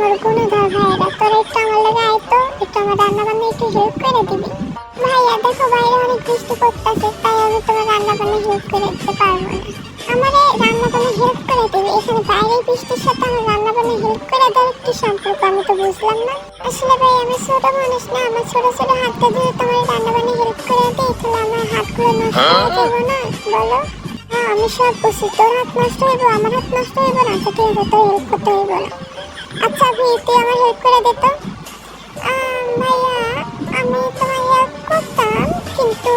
মোর গুণধর ভাইয়েরা তোরা একটু আমার লগে আয় তো একটু আমার রান্না বান্না একটু হেল্প করে দিবি। ভাইয়া দেখো বাইরে অনেক বৃষ্টি পড়তেছে তাই আমি তোমার রান্না বান্না হেল্প করে দিতে পারব না। আমারে রান্না বান্না হেল্প করে দিবে? এখানে বাইরে বৃষ্টির সাথে আমার রান্না বান্না হেল্প করে দেওয়ার কি সম্পর্ক আমি তো বুঝলাম না। আসলে ভাই আমি ছোট মানুষ না আমার ছোট ছোট হাতটা দিয়ে তোমার রান্না বান্না হেল্প করে দিই তাহলে আমার হাতগুলো নষ্ট হয়ে যাব না? বলো। হ্যাঁ আমি সব বুঝি তোর হাত নষ্ট হইব আমার হাত নষ্ট হইব না তো ঠিক আছে তোর হেল্প করতে হইব না। আচ্ছা ভি তুই আমার হেল্প করে দে ভাইয়া, আমি তোমার হেল্প করতাম, কিন্তু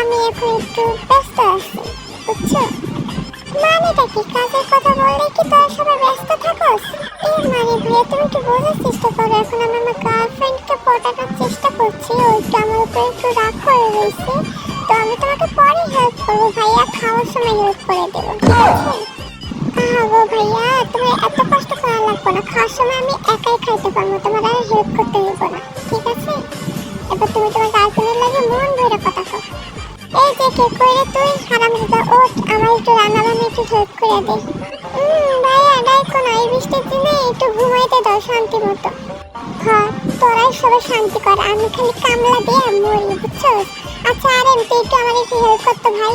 আমি এখন একটু ব্যস্ত আছি, বুঝছ? মানেটা কি, কাজের কথা বললে কি তোর সবাই ব্যস্ত থাকোস? এর মানে ভাইয়া, তুমি একটু বোঝার চেষ্টা করো? এখন আমি আমার গার্লফ্রেন্ডকে পটানোর চেষ্টা করছি, ও একটু আমার উপরে একটু রাগ করে রয়েছে, তো আমি তোমাকে পরে হেল্প করব। ভাইয়া, খাওয়ার সময় হেল্প করে দেবো ভাইয়া তুমি লাগবে না খাওয়ার সময় আমি একাই খাইতে পারব, তোমার আর হেল্প করতে হইব না, ঠিক আছে? এবার তুমি তোমার গার্লফ্রেন্ডের লাগে মন ভরে কথা কও। এই যে কে কইরে তুই? হারাম দাদা ও আমার একটু রান্না বান্না একটু হেল্প করে দে। ভাইয়া, ডাইকো না, এই বৃষ্টির দিনে একটু ঘুমাইতে দাও শান্তি মতো। হ্যাঁ তোরাই সবাই শান্তি কর, আমি খালি কামলা দিয়ে মরি বুঝছ আচ্ছা আরে তুই একটু আমার একটু হেল্প করতো ভাই।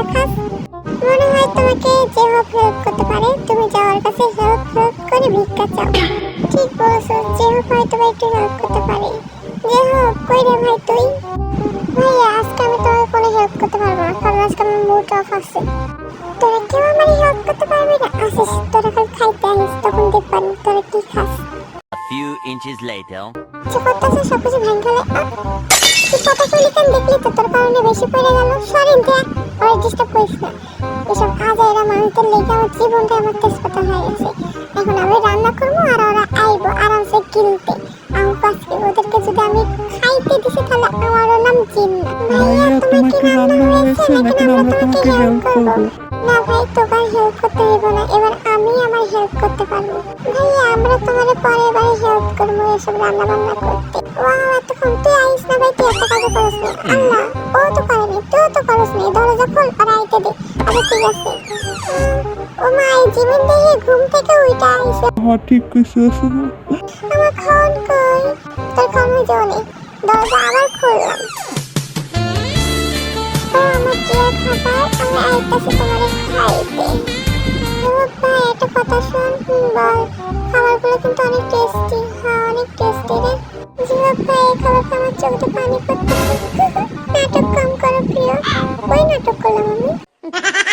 তোমাকে যে হোক হেল্প করতে পারে, তুমি যাওয়ার কাছে হেল্প হেল্প করে ভিক্ষা চাও। ঠিক বলছো যে হোক হয়তো একটু হেল্প করতে পারে। যে হোক কই রে ভাই তুই। ভাইয়া, আজকে আমি তোমাকে কোনো হেল্প করতে পারব না, কারণ আজকে আমার মুড অফ আছে। তোরা কেউ আমার হেল্প inches later. যে করতেছে সব কিছু ভেঙে গেলে। তুই কথা শুনলি দেখলি তো তোর কারণে বেশি পড়ে গেল। সরিন দেখ আর ডিস্টার্ব করিস না। এসব আজা এরা লেগে আমার জীবনটা আমার তেজপাতা হয়ে গেছে। এখন আমি রান্না করব আর ওরা আইবো আরামসে কিনতে আমি আজকে ওদেরকে যদি আমি খাইতে দিছি, তাহলে আমারও নাম জিন ভাইয়া, তোমার কি রান্না হয়েছে? নাকি আমরা তোমাকে হেল্প করব? না ভাই তোমার হেল্প করতে দেবো না। এবার আমি আমার হেল্প করতে পারব। ভাইয়া আমরা তোমার পরের বারে হেল্প করব এসব রান্না বান্না করতে। ওয়াও এতক্ষণ তুই আইস না ভাই তুই একটা কাজও করিস না। আল্লাহ ও তো পারেনি তুইও তো পারিস নি। দরজা খোল আর আইতে দে। আচ্ছা ঠিক আছে। ও মা এই জীবন দেখে ঘুম থেকে উইটা আইসে। হ্যাঁ ঠিক কইছিস আমার খাওয়ান কই? তোর খাওয়ানো জলে দরজা আবার খুললাম। প্রিয় খাবার আমি আইতাছি তোমারে খাইতে ও ভাই একটা কথা শোন বল খাবারগুলো নাটক কম করো প্রিয়। ওই নাটক করলাম আমি।